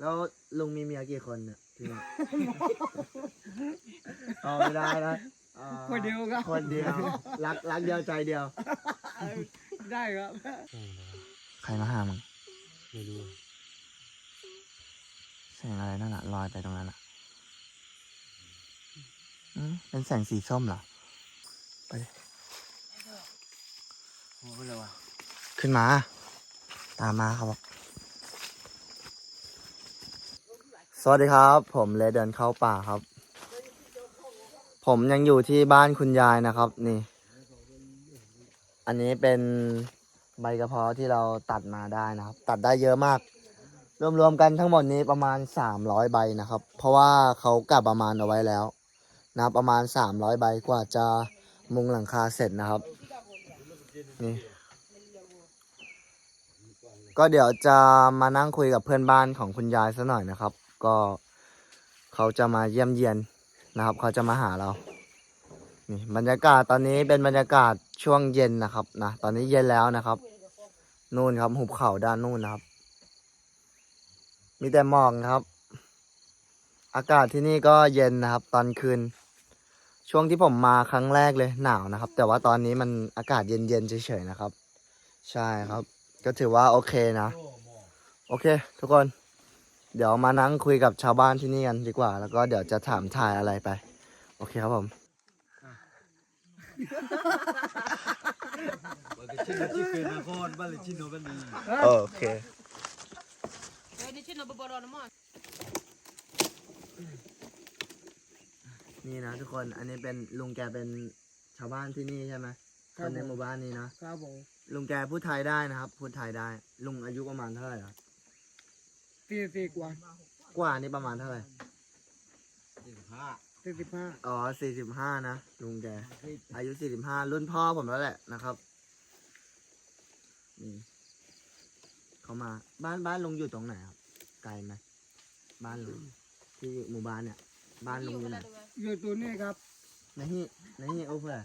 แล้วลุงมีเมียกี่คนเนี่ยที่นี่เอาไม่ได้นะอ่าคนเดียวครับ คนเดียว รักรักเดียวใจเดียว ได้ครับ ใครมาหามึงไม่รู้แสงอะไรนั่นอะลอยไปตรงนั้นอะอืมเป็นแสงสีส้มเหรอ ไปดิโอ้อะไรวะขึ้นมา ตามมาครับ สวัสดีครับ ผมเลเดินเข้าป่าครับ ผมยังอยู่ที่บ้านคุณยายนะครับ นี่ อันนี้เป็นใบกระเพาะที่เราตัดมาได้นะครับ ตัดได้เยอะมาก รวมๆกันทั้งหมดนี้ประมาณ 300 ใบนะครับ เพราะว่าเขากลับประมาณเอาไว้แล้วนะครับประมาณ 300 ใบกว่าจะมุงหลังคาเสร็จนะครับ นี่ ก็เดี๋ยวจะมานั่งคุยกับเพื่อนบ้านของคุณยายสักหน่อยนะครับ ก็เขาจะมาเยี่ยมเยียนนะครับ เขาจะมาหาเรา นี่บรรยากาศตอนนี้เป็นบรรยากาศช่วงเย็นนะครับนะตอนนี้เย็นแล้วนะครับ นู่นครับหุบเขาด้านนู่นนะครับ มีแต่หมอกนะครับ อากาศที่นี่ก็เย็นนะครับ ตอนคืน ช่วงที่ผมมาครั้งแรกเลยหนาวนะครับ แต่ว่าตอนนี้มันอากาศเย็นๆเฉยๆนะครับ ใช่ครับ ก็ถือว่าโอเคนะ โอเค ทุกคน เดี๋ยวมานั่งคุยกับชาวบ้านที่นี่กันดีกว่า แล้วก็เดี๋ยวจะถามถ่ายอะไรไป โอเคครับผมบ้านเลขที่ที่เป็นนครบ้านเลขที่โนบันดีโอเค Jadi cina beberapa nama. นี่นะทุกคน อันนี้เป็นลุงแกเป็นชาวบ้านที่นี่ใช่ไหมคครับนในหมู่บ้านนี้นะ ครับผม ลุงแกพูดไทยได้นะครับ พูดไทยได้ ลุงอายุประมาณเท่าไหร่ครับสี่สี่กว่ากว่านี่ประมาณเท่าไหร่สี่สิบห้าสี่สิบห้าอ๋อสี่สิบห้านะลุงแก อายุสี่สิบห้ารุ่นพ่อผมแล้วแหละนะครับนี่เขามา บ้านบ้านลุงอยู่ตรงไหนครับ ไกลไหมบ้านลุงที่หมู่บ้านเนี่ย บ้านลุงอยู่ไหนอยู่ตัวนี้ครับในที่ในที่โอ้เพื่อ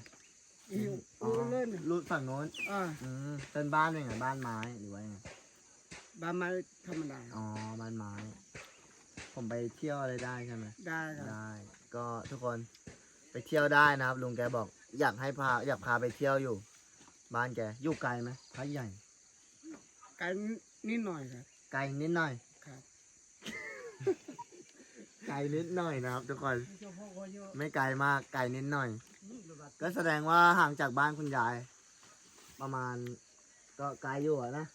อยู่อ๋ออยู่เล่นรูดฝั่งโน้นอ่าอืมเป็นบ้านเป็นไงบ้านไม้หรือว่ายังไงบ้านไม้ธรรมดาอ๋อบ้านไม้ ผมไปเที่ยวอะไรได้ใช่ไหมได้ครับได้ ก็ทุกคนไปเที่ยวได้นะครับ ลุงแกบอก อยากให้พาอยากพาไปเที่ยวอยู่ บ้านแกอยู่ไกลไหมพักใหญ่ ไกลนิดหน่อยครับ ไกลนิดหน่อยครับ ไกลนิดหน่อยนะครับ ทุกคน ไม่ไกลมากไกลนิดหน่อย ก็แสดงว่าห่างจากบ้านคุณยาย ประมาณก็ไกลอยู่อะนะ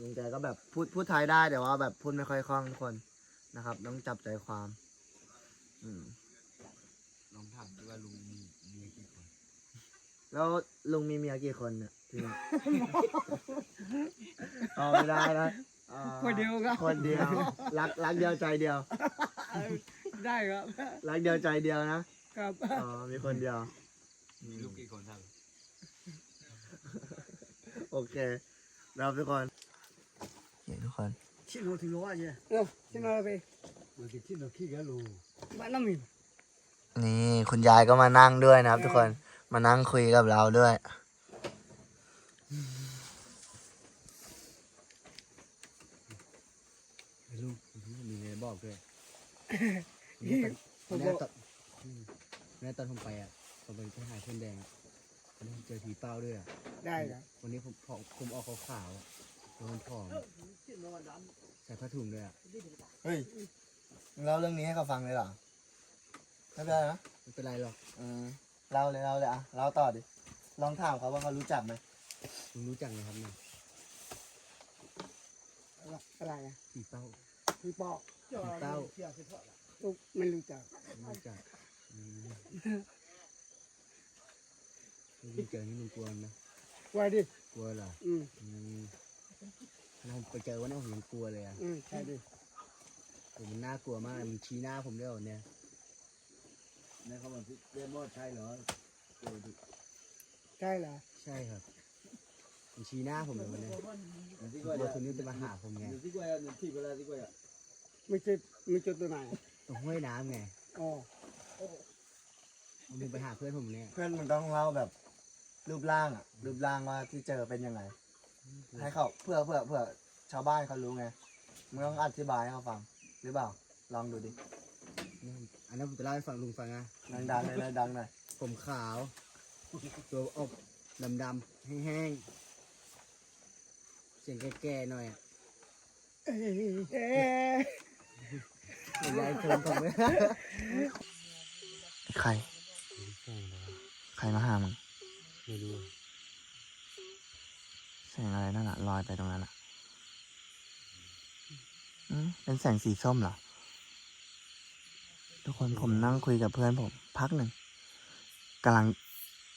ลุงแกก็แบบพูดพูดไทยได้แต่ว่าแบบพูดไม่ค่อยคล่องทุกคนนะครับ ต้องจับใจความ อืมลองถามดูว่าลุงมีมีกี่คนแล้วลุงมีเมียกี่คนเนี่ยที่นี่เอาไม่ได้นะอ่าคนเดียวครับ คนเดียวรักรักเดียวใจเดียว ได้ครับ รักเดียวใจเดียวนะครับ อ๋อมีคนเดียว มีลูกกี่คนท่านโอเคเราทุกคนเห็นทุกคนชิโนถึงว่าเนี่ยเออชิโนไปบ้านเลขที่โนขี้กันลูบ้านน้ำมีนี่คุณยายก็มานั่งด้วยนะครับ ทุกคนมานั่งคุยกับเราด้วย ลูกมีอะไรบอกด้วย ผมแม่บอกตอนแม่ตอนผมไปอะ ผมไปไปหาเพื่อนแดงอะวันนี้ผมเจอผีเป้าด้วยอะได้ครับวันนี้ผมผอมผมออกขาวๆอะแล้วมันผอมใส่ผ้าถุงด้วยอะเฮ้ยเล่าเรื่องนี้ให้เขาฟังเลยเหรอไม่เป็นไรนะไม่เป็นไรหรอกอืมเล่าเลยเล่าเลยอะเล่าต่อดิลองถามเขาว่าเขารู้จักไหมลุงรู้จักไหมครับเนี่ยอะไรอะผีเป้าพี่ปอกผีเป้าตุ๊กไม่รู้จักไม่รู้จักอืม ลุงเจอนี่ลุงกลัวไหมไว้ดิกลัวเหรออืมอืมถ้าไปเจอวันนั้นผมยังกลัวเลยอะอืมใช่ดิผมมันน่ากลัวมากมันชี้หน้าผมด้วยเหรอเนี่ยในเขาบอกเรียกว่าใช่เหรอใช่เหรอใช่ครับมันชี้หน้าผมเลยวันนี้กลัวคนนี้จะมาหาผมไงไม่ใช่ไม่ใช่ตัวไหนตรงห้วยน้ำไงอ๋อผมไปหาเพื่อนผมเนี่ย เพื่อนมึงต้องเล่าแบบ รูปร่างอะรูปร่างว่าที่เจอเป็นยังไง ให้เขาเพื่อเพื่อเพื่อชาวบ้านเขารู้ไงมึงต้องอธิบายให้เขาฟังหรือเปล่าลองดูดินี่อันนั้นผมจะเล่าให้ฟังลุงฟังนะดังๆเลยนะดังหน่อยผมขาว ตัวอบดำๆแห้งๆเสียงแก่ๆหน่อยอะเอ้ยเอ้ยไม่ยายชมผมเลยใคร ใครมาหามึง ไม่รู้แสงอะไรนั่นอะลอยไปตรงนั้นอะอืมเป็นแสงสีส้มเหรอ ทุกคนผมนั่งคุยกับเพื่อนผม พักหนึ่งกำลัง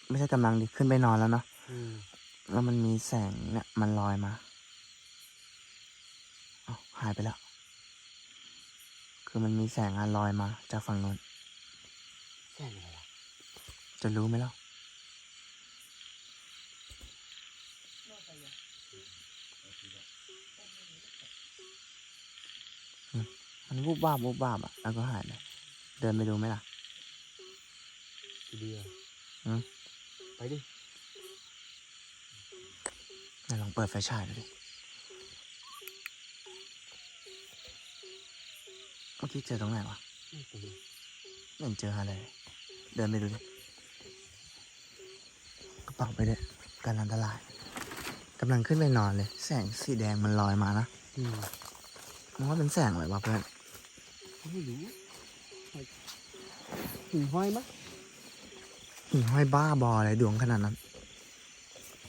ไม่ใช่กำลังดิขึ้นไปนอนแล้วเนาะอืมแล้วมันมีแสงเนี่ยมันลอยมาเอาวหายไปแล้ว คือมันมีแสงอะลอยมาจากฝั่งโน้นแค่ไหนล่ะจะรู้ไหมเล่า มมันวูบวาบวูบวาบอะแล้วก็หายไปเดินไปดูไหมล่ะดีอะอืมไปดิไหนลองเปิดไฟฉายดูดิเมื่อกี้เจอตรงไหนวะไม่ตรงนี้ไม่เห็นเจออะไรเลยเดินไปดูดิกระเป๋าไปเลยกันอันตรายกำลังขึ้นไปนอนเลย แสงสีแดงมันลอยมานะอืมมองว่าเป็นแสงอะไรวะเพื่อน ไม่รู้หิ่งห้อยมั้ยหิ่งห้อยบ้าบออะไรดวงขนาดนั้น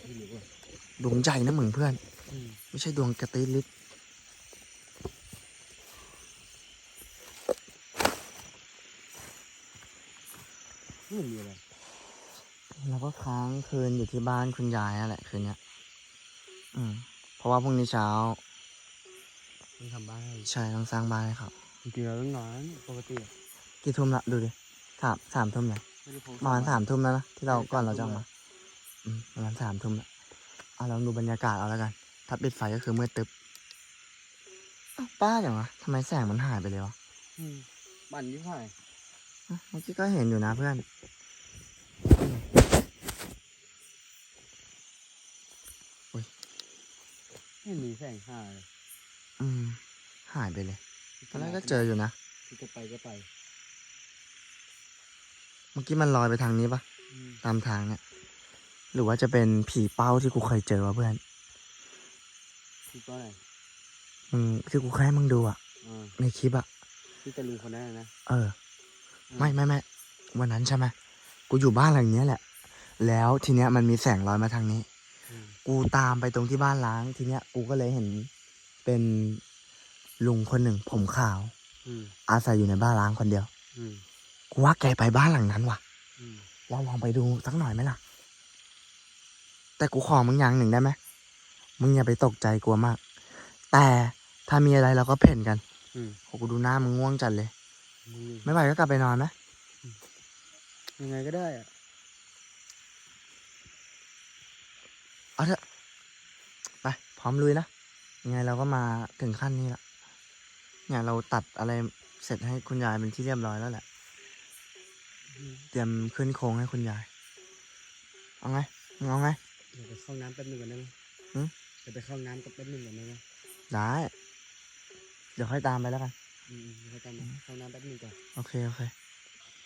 ไม่รู้อะดวงใจนะมึงเพื่อน อืมไม่ใช่ดวงกระติดลิดไม่มีอะไรแล้วก็ค้างคืนอยู่ที่บ้านคุณยายนั่นแหละคืนเนี้ย อืม เพราะว่าพรุ่งนี้เช้าต้องทำบ้านให้ใช่ต้องสร้างบ้านให้เขา จริงๆเราต้องนอนปกติอะกี่ทุ่มละดูดิสามสามทุ่มเลยไม่ได้พกประมาณสามทุ่มแล้วนะที่เราก่อนเราจะออกมาอืมประมาณสามทุ่มแล้วเอาลองดูบรรยากาศเอาแล้วกัน ถ้าปิดไฟก็คือมืดตึ๊บอ้าวป้าอย่างวะทำไมแสงมันหายไปเลยวะอืมปั่นยิ่งหายอะเมื่อกี้ก็เห็นอยู่นะเพื่อน ไม่มีแสงหาเลย อืม หายไปเลย ตอนแรกก็เจออยู่นะที่จะไปก็ไป เมื่อกี้มันลอยไปทางนี้ปะอืมตามทางเนี่ยหรือว่าจะเป็นผีเป้าที่กูเคยเจอวะเพื่อนที่ตัวไหนมึงที่กูเคยให้มึงดูอะอ่าในคลิปอะที่ตะลุงคนนั้นน่ะนะเออ ไม่ไม่ไม่วันนั้นใช่ไหมกูอยู่บ้านหลังเนี้ยแหละ แล้วทีเนี้ยมันมีแสงลอยมาทางนี้อืมกูตามไปตรงที่บ้านล้างทีเนี้ย กูก็เลยเห็นเป็น ลุงคนหนึ่งผมขาว อืมอาศัยอยู่ในบ้านล้างคนเดียว อืมกูว่าแกไปบ้านหลังนั้นว่ะ อืมเราลองไปดูสักหน่อยไหมล่ะ แต่กูขอมึงอย่างหนึ่งได้ไหม มึงอย่าไปตกใจกลัวมาก แต่ถ้ามีอะไรเราก็เพ่นกันอืมโอ้กูดูหน้ามึงง่วงจัดเลย มึงไม่ไหวก็กลับไปนอนไหมยังไงก็ได้อะเอาเถอะ ไปพร้อมลุยนะ ยังไงเราก็มาถึงขั้นนี้ละ เนี่ยเราตัดอะไรเสร็จให้คุณยายเป็นที่เรียบร้อยแล้วแหละ เตรียมขึ้นโครงให้คุณยาย เอาไงมึงเอาไงเดี๋ยวไปเข้าน้ำแป๊บหนึงก่อนได้ไหมหืมเดี๋ยวไปเข้าน้ำกับแป๊บหนึงก่อนได้ไหมได้ เดี๋ยวค่อยตามไปแล้วกัน อืมอืมเข้าตามมาเข้าน้ำแป๊บหนึงก่อนโอเค โอเค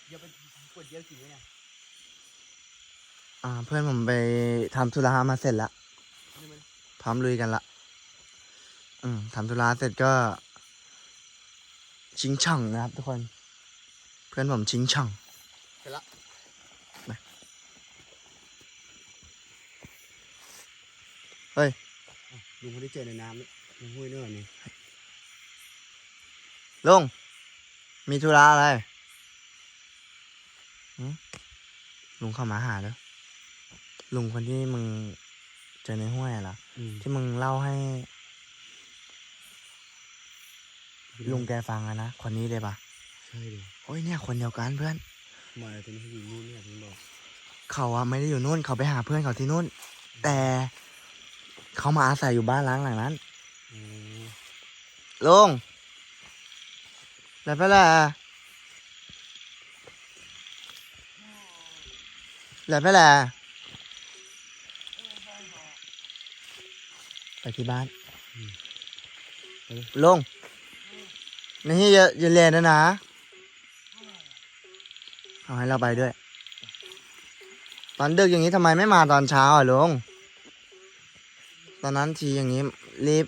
เดี๋ยวไปกดเยอะจริงไหมเนี่ยอ่า เพื่อนผมไปทำธุระมาเสร็จแล้วนี่มันพร้อมลุยกันละ อืมทำธุระเสร็จก็ ชิงช่องนะครับทุกคน เพื่อนผมชิงช่องเสร็จละไปเฮ้ยอะลุงไม่ได้เจอในน้ำนี่ลุงห้วยเนื้อนี่ลุงมีธุระอะไรหึลุงเข้ามาหาแล้วลุงคนที่มึงเจอในห้วยอะเหรออืมที่มึงเล่าให้ ลุงแกฟังอะนะ คนนี้เลยปะใช่เลยโอ้ยเนี่ยคนเดียวกันเพื่อน มาตอนนี้เขาอยู่นู่นเนี่ยลุงบอกเขาอะไม่ได้อยู่นู่นเขาไปหาเพื่อนเขาที่นู่น แต่เขามาอาศัยอยู่บ้านล้างหลังนั้นอืมลุงแล้วไปละแล้วไปละไปที่บ้านลง นี่อย่าอย่าเล่นนะนะเอาให้เราไปด้วย ตอนดึกอย่างนี้ทำไมไม่มาตอนเช้าอะลุงตอนนั้นทีอย่างนี้รีบ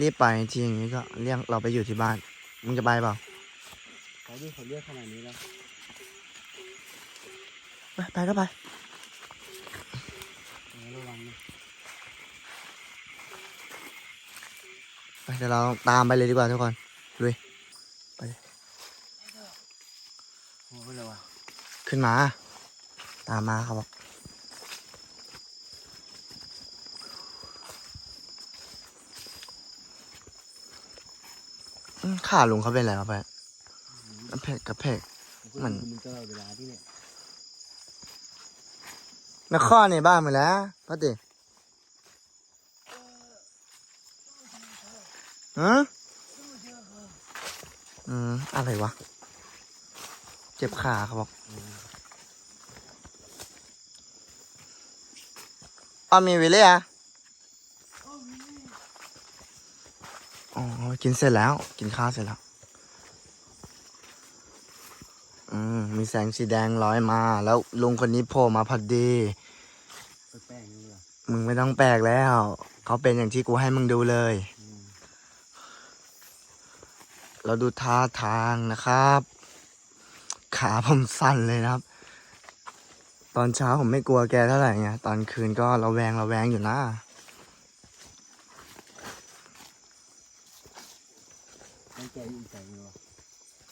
รีบไปทีอย่างนี้ก็เรียกเราไปอยู่ที่บ้านมึงจะไปเปล่าเขาดูเขาเรียกขนาดนี้แล้วไปไปก็ไประวังนะไปเดี๋ยวเราตามไปเลยดีกว่าทุกคนโอ้โหเลยวะ ขึ้นมา ตามมาครับบอกอืมขาลุงเขาเป็นอะไรครับไปกระเพกกระเพกมันมันตลอดเวลาที่เนี่ยนักข้อในบ้านมาแล้วพ่อติฮะอืม อะไรวะ เจ็บขาเขาบอกอ้อมีวิลเลียอ๋อ กินเสร็จแล้ว กินข้าวเสร็จแล้ว อืม มีแสงสีแดงลอยมา แล้วลุงคนนี้โผล่มาพอดีแป้งนี่เหรอมึงไม่ต้องแปลกแล้ว เขาเป็นอย่างที่กูให้มึงดูเลยอืมเราดูท่าทางนะครับ ขาผมสั่นเลยนะครับ ตอนเช้าผมไม่กลัวแกเท่าไหร่ไงตอนคืนก็ระแวงระแวงอยู่นะต้องแกอยู่ใส่เงา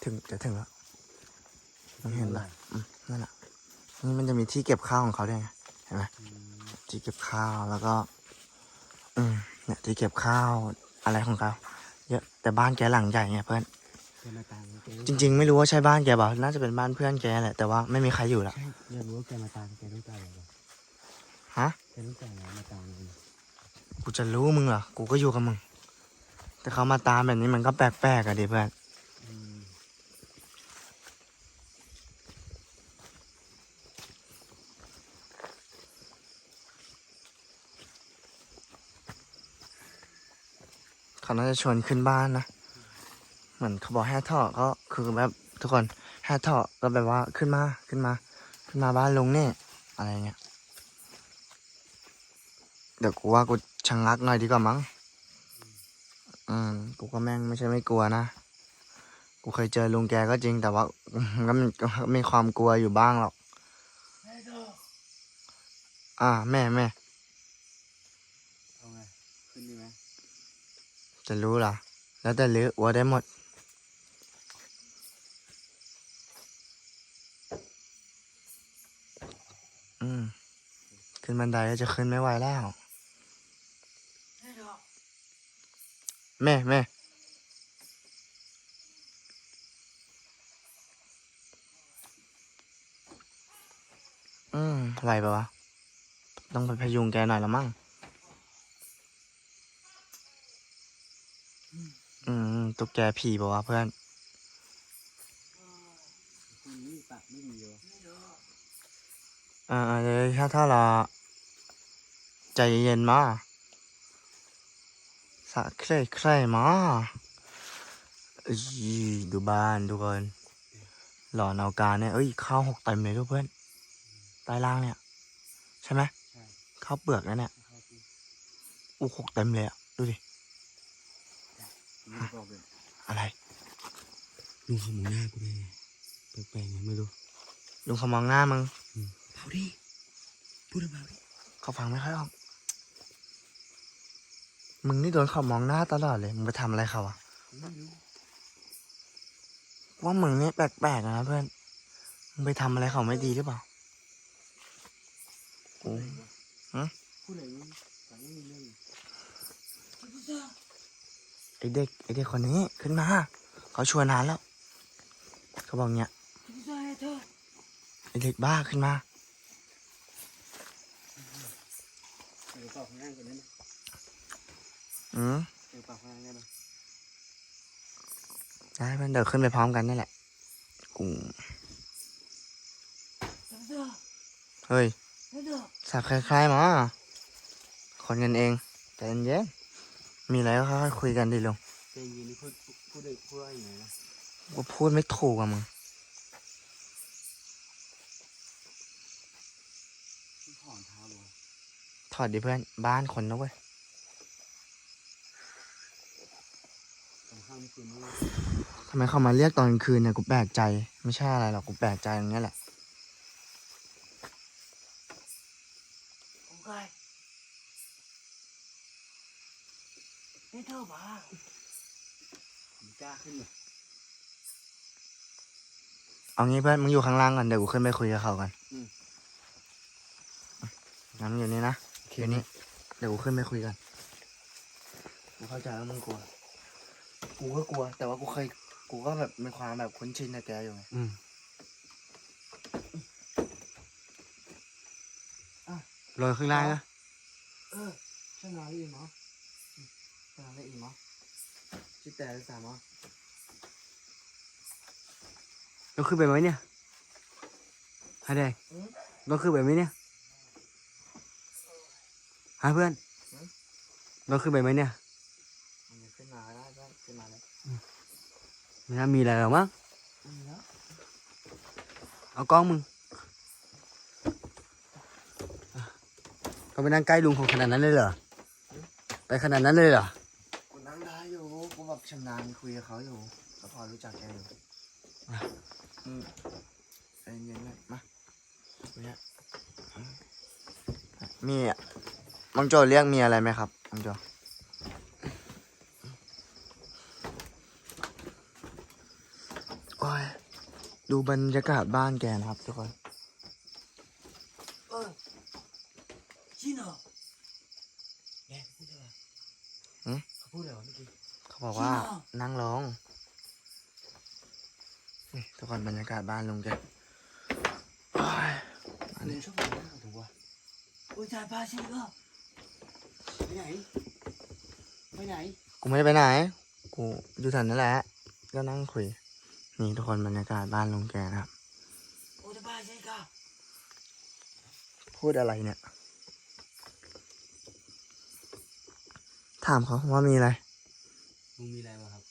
ถึงจะถึงแล้วมึงเห็นปะอืมนั่นแหละนี่มันจะมีที่เก็บข้าวของเขาด้วยไงเห็นไหมอืมที่เก็บข้าวแล้วก็ อืมเนี่ยที่เก็บข้าวอะไรของเขาเยอะแต่บ้านแกหลังใหญ่ไงเพื่อนแก มาตามแกจริง ๆ ไม่รู้ว่าใช่บ้านแกเปล่าน่าจะเป็นบ้านเพื่อนแกแหละแต่ว่าไม่มีใครอยู่แล้วใช่อยากรู้ว่าแกมาตามแกต้องการอะไรวะฮะแกต้องการอะไรมาตามเลยกูจะรู้มึงเหรอกูก็อยู่กับมึง แต่เขามาตามแบบนี้มันก็แปลกๆอะดิเพื่อนอืมเขาน่าจะชวนขึ้นบ้านนะ เหมือนเขาบอกแห่ท่อก็คือแบบทุกคนแห่ท่อก็แบบว่าขึ้นมาขึ้นมา ขึ้นมาบ้านลุงเนี่ยอะไรเงี้ยเดี๋ยวกูว่ากูชะงักหน่อยดีกว่ามั้งอืมกูก็แม่งไม่ใช่ไม่กลัวนะกูเคยเจอลุงแกก็จริงแต่ว่าก็มีก็มีความกลัวอยู่บ้างหรอกอ่า แม่แม่เอาไงขึ้นดีไหมจะรู้เหรอ แล้วแต่ลืออัวได้หมด อืม ขึ้นบันไดก็จะขึ้นไม่ไหวแล้ว แม่แม่อืมไหวปะวะ ต้องไปพยุงแกหน่อยละมั้ง อืม ตุ๊กแกผีปะวะเพื่อน คุณนี่ปากไม่ดีเลยวะ อ่าเดี๋ยวถ้าถ้าเราใจเย็นๆมาสะใคร่ใคร่มาอีดูบ้านทุกคนหลอนเอาการเนี่ยเอ้ยข้าวหกเต็มเลยทุกเพื่อนใต้ล่างเนี่ย ใช่ไหมใช่ข้าวเปลือกนั่นเนี่ยเข้าสิอู้หกเต็มเลยอะดูดิไม่ได้บอกเลยอะไรลุงเขามองหน้ากูได้ไงแปลกๆไงไม่รู้ลุงเขามองหน้ามึง เบาดิพูดเบาดิเขาฟังไม่ค่อยออกมึงนี่โดนเขามองหน้าตลอดเลย มึงไปทำอะไรเขาอะไม่รู้ว่ามึงนี่แปลกๆนะเพื่อน มึงไปทำอะไรเขาไม่ดีหรือเปล่าโอ้พูดอะไรนี่ฟังไม่มีเรื่องไอเด็กไอเด็กคนนี้ขึ้นมา เขาชวนนานแล้ว เขาบอกเนี้ยไอเด็กบ้าขึ้นมา เดี๋ยวเป่าข้างล่างก่อนได้ไหมอืมเดี๋ยวเป่าข้างล่างได้ไหมได้เพื่อนเดี๋ยวขึ้นไปพร้อมกันนี่แหละกูเฮ้ยสักคล้ายๆมาคนกันเองใจเย็นๆมีอะไรก็ค่อยๆคุยกันดิลุงเพลงนี้พูดพูดได้พูดว่าอย่างไงนะกูพูดไม่ถูกอะมึง ถอนเท้าบ่ ถอดดิเพื่อน บ้านคนนะเว้ยตรงข้ามคืนนี้ทำไมเขามาเรียกตอนกลางคืนเนี่ยกูแปลกใจ ไม่ใช่อะไรหรอกกูแปลกใจตรงเนี้ยแหละโอ้ยนี่เธอบ้าผมกล้าขึ้นเลยเอางี้เพื่อนมึงอยู่ข้างล่างก่อนเดี๋ยวกูขึ้นไปคุยกับเขากันงั้นมึงอยู่นี่นะ อยู่นี่เดี๋ยวกูขึ้นไปคุยกัน กูเข้าใจว่ามึงกลัว กูก็กลัว แต่ว่ากูเคย กูก็แบบมีความแบบคุ้นชินกับแกอยู่ไงอืมลอยข้างล่างนะ เออช่างงานได้อีกมั้งช่างงานได้อีกมั้งชิดแต่สามมั้งเราขึ้นไปไหมเนี่ยฮะแดงเราขึ้นไปไหมเนี่ย ฮะเพื่อน เราขึ้นไปไหมเนี่ย มันจะขึ้นมาได้ก็ขึ้นมาแล้วไม่น่ามีอะไรหรอกมั้งอืมแล้วเอากล้องมึงก็ไปนั่งใกล้ลุงของขนาดนั้นเลยเหรอ ไปขนาดนั้นเลยเหรอ กูนั่งได้อยู่ กูแบบชำนาญคุยกับเขาอยู่ก็พอรู้จักแกอยู่อะอืมใจเย็นๆเลยมาคุยอะอืม มีอะมังโจเรียกมีอะไรไหมครับมังโจโอ้ยดูบรรยากาศบ้านแกนะครับทุกคนเออชิโน่แกพูดอะไรหืมเขาพูดอะไรวะเมื่อกี้เขาบอกว่าจริงเหรอนั่งลงนี่ทุกคนบรรยากาศบ้านลุงแกโอ้ยอันนี้ชอบมองหน้าถูกวะโอ้ยจ่ายภาษีก็ ไปไหน ไปไหน กูไม่ได้ไปไหน กูอยู่แถวนั่นแหละ ก็นั่งคุย นี่ทุกคนบรรยากาศบ้านลุงแกนะครับ โอ้ยภาษีก็พูดอะไรเนี่ย ถามเขาว่ามีอะไรมึงมีอะไรวะครับ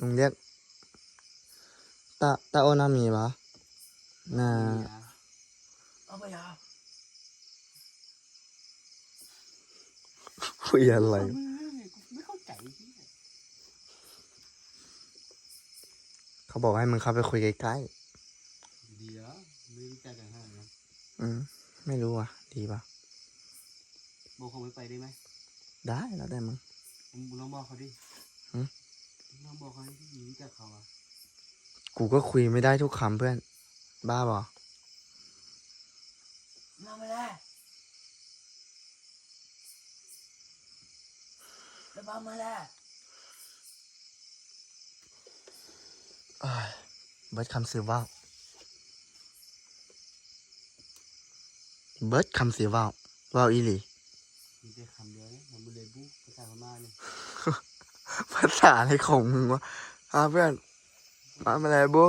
ลุงเรียกตาตาโอนามีปะน่า เอาไปยา คุยอะไร ไม่เข้าใจที่เขาบอกให้มึงเข้าไปคุยใกล้ดีเหรอไม่รู้จักกันขนาดนั้นๆอืมไม่รู้อะ ดีปะโบเขาไม่ไปได้ไหมได้แล้วแต่มึง มึงลองบอกเขาดิหืมมึงลองบอกเขาที่รู้จักเขาอะกูก็คุยไม่ได้ทุกคำเพื่อน บ้าบอ มาไม่ได้แล้วมาไม่ได้ เอ้ยเบิร์ดคำสื่อว่าวเบิร์ด คำสื่อว่าวว่าวอีหลีมีแต่คำเดียวนะมันบุเลยบุภาษาพม่าเนี่ยภาษาอะไรของมึงวะฮะเพื่อนมาอะไรบู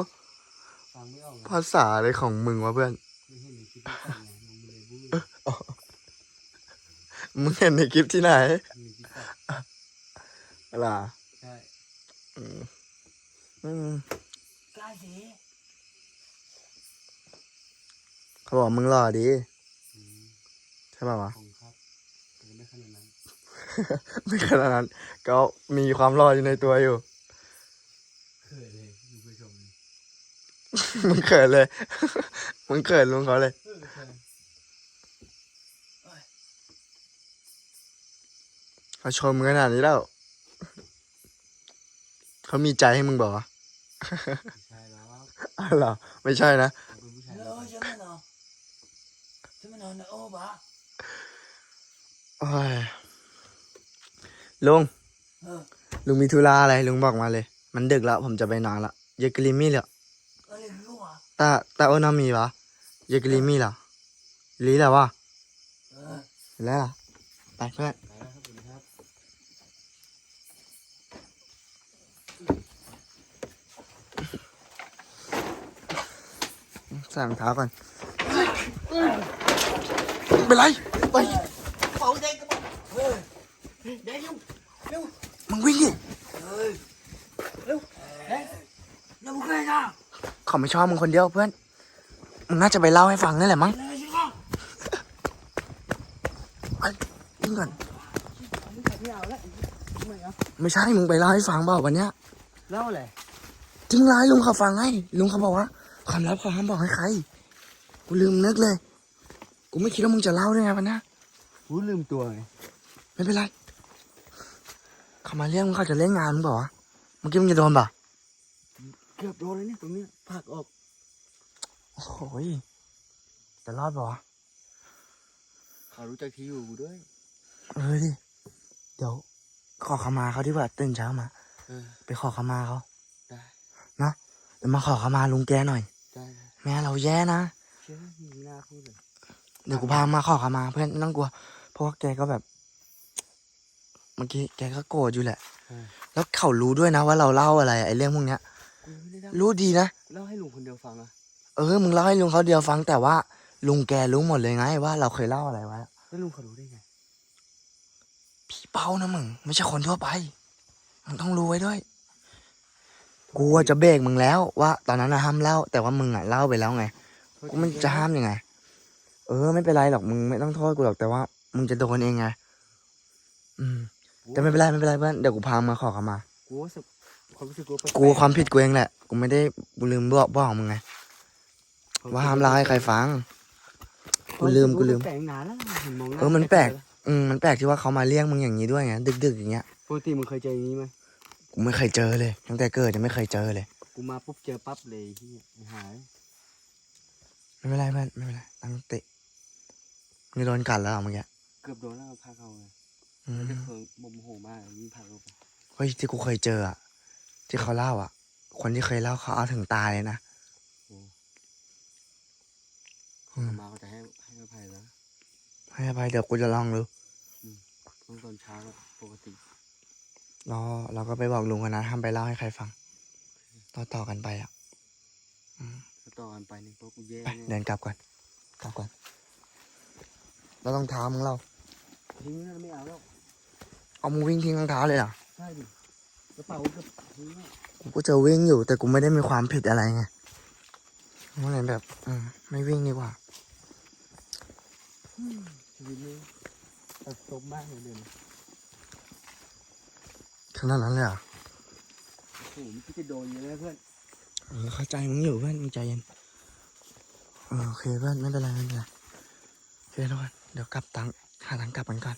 ฟังไม่ออกเลยภาษาอะไรของมึงวะเพื่อน ไม่เห็นในคลิปที่ฟังไงมันบุเลยบุ มึงเห็นในคลิปที่ไหนมีคลิปฟัง อะไรอใช่อืมอืมกล้าสิเขาบอกมึงหล่อดีอืมใช่ป่าวะผมครับแต่ไม่ขนาดนั้นไม่ขนาดนั้น ก็มีความหล่ออยู่ในตัวอยู่เคยเลยคุณผู้ชมมึงเขินเลย มึงเขินลุงเขาเลย เออเคยเขาชมมึงขนาดนี้แล้ว เขามีใจให้มึงบอกว่าใช่แล้วอ้าวเหรอไม่ใช่นะเขาเป็นผู้ชายเออใช่ไหมเนาะใช่ไหมเนาะนะโอ้บะโอ้ยลุง เออลุงมีธุระอะไร ลุงบอกมาเลย มันดึกแล้ว ผมจะไปนอนละเยกลิมี่เหรออะไรรู้อะตาตาโอนามีปะเยกลิมี่เหรอลีแล้ววะเออ แล้วล่ะไปเพื่อนไปแล้วครับผมครับ ใส่รองเท้าก่อนเป็นไรไปเป่าเด็กกันเฮ้ยเด็กยุ่งเร็วมึงวิ่งดิแล้วมึงเคยนะเขาไม่ชอบมึงคนเดียวเพื่อนมึงน่าจะไปเล่าให้ฟังนั่นแหละมั้งเลยใช่ไหมไปวิ่งก่อนไม่เอาแล้วไม่เอาไม่ใช่มึงไปเล่าให้ฟังเปล่าวันเนี้ยเล่าอะไรจริงไรลุงเขาฟังให้ลุงเขาบอกว่า ความลับเขาห้ามบอกให้ใคร กูลืมนึกเลย กูไม่คิดว่ามึงจะเล่าด้วยไงวันเนี้ยกูลืมตัวไงไม่เป็นไร เขามาเรียกมึงเขาจะเล่นงานมึงบอกว่าวะเมื่อกี้มึงจะโดนเปล่าเกือบโดนเลยเนี่ยตรงเนี้ยผลักออก โอ้โหยจะรอดเปล่าวะเขารู้จักที่อยู่กูด้วย เออดิ เดี๋ยว ขอขมาเขาดีกว่าตื่นเช้ามา เออ ไปขอขมาเขาได้ นะเดี๋ยวมาขอขมาลุงแกหน่อยได้ แม่เราแย่นะเชื่อมีหน้าพูดเลยเดี๋ยวกูพามาขอขมา เพื่อนไม่ต้องกลัว เพราะว่าแกก็แบบเมื่อกี้แกก็โกรธอยู่แหละ แล้วเขารู้ด้วยนะว่าเราเล่าอะไรไอ้เรื่องพวกเนี้ยกูไม่ได้เล่ารู้ดีนะเล่าให้ลุงคนเดียวฟังอะเออ มึงเล่าให้ลุงเขาเดียวฟัง แต่ว่าลุงแกรู้หมดเลยไงว่าเราเคยเล่าอะไรไว้แล้วลุงเขารู้ได้ไงพี่เป้านะมึง ไม่ใช่คนทั่วไป มึงต้องรู้ไว้ด้วย กูว่าจะเบรกมึงแล้วว่าตอนนั้นนะห้ามเล่า แต่ว่ามึงอะเล่าไปแล้วไงกูมันจะห้ามยังไง เออ ไม่เป็นไรหรอกมึงไม่ต้องโทษกูหรอกแต่ว่า มึงจะโดนเองไงอืม แต่ไม่เป็นไรไม่เป็นไรเพื่อนเดี๋ยวกูพามาขอขมา กูว่าสึกความรู้สึกกูแปลกๆกูความผิดกูเองแหละกูไม่ได้กูลืมบอกบอกมึงไงว่าห้ามเล่าให้ใครฟัง กูลืมกูลืม แปลกนานแล้วเห็นมองหาเออมันแปลก อืมมันแปลกที่ว่าเขามาเรียกมึงอย่างนี้ด้วยไงดึกๆอย่างเงี้ย ปกติมึงเคยเจออย่างนี้ไหม กูไม่เคยเจอเลย ตั้งแต่เกิดยังไม่เคยเจอเลย กูมาปุ๊บเจอปั๊บเลยที่หาย ไม่เป็นไรเพื่อนไม่เป็นไรตั้งสติมึงโดนกัดแล้วเหรอเมื่อกี้เกือบโดนแล้วเอาพาเขาเลยอืแล้วมจะเคืองโมโหมากยิ่งพาเขาไปเฮ้ยที่กูเคยเจออะที่เขาเล่าอะคนที่เคยเล่าเขาเอาถึงตายเลยนะโอ้อืมมาเขาจะให้ให้อภัยแล้วให้อภัยเดี๋ยวกูจะลองดู ต้องตอนเช้าอะปกติ รอเราก็ไปบอกลุงกันนะห้ามไปเล่าให้ใครฟัง ต่อต่อกันไปอะอืมแล้วต่อกันไปนี่พวกกูแย่ไปเนี่ยเดินกลับก่อนกลับก่อนเราต้องเท้ามึงเราทิ้งนั่นไม่เอาแล้วเอามึงวิ่งทิ้งรองเท้าเลยเหรอใช่ดิกระเป๋าก็ทิ้งแล้วกูก็จะวิ่งอยู่ แต่กูไม่ได้มีความผิดอะไรไงก็เลยแบบอืมไม่วิ่งดีกว่าชีวิตนี้ตัดตมมากเลยเดี๋ยวนี้ ขนาดนั้นเลยเหรอโอ้โหมันก็จะโดนเยอะนะเพื่อนเออเข้าใจมึงอยู่เพื่อนมึงใจเย็นเออโอเคเพื่อนไม่เป็นไรไม่เป็นไรโอเคทุกคนเดี๋ยวกลับตังหาทางกลับกันก่อน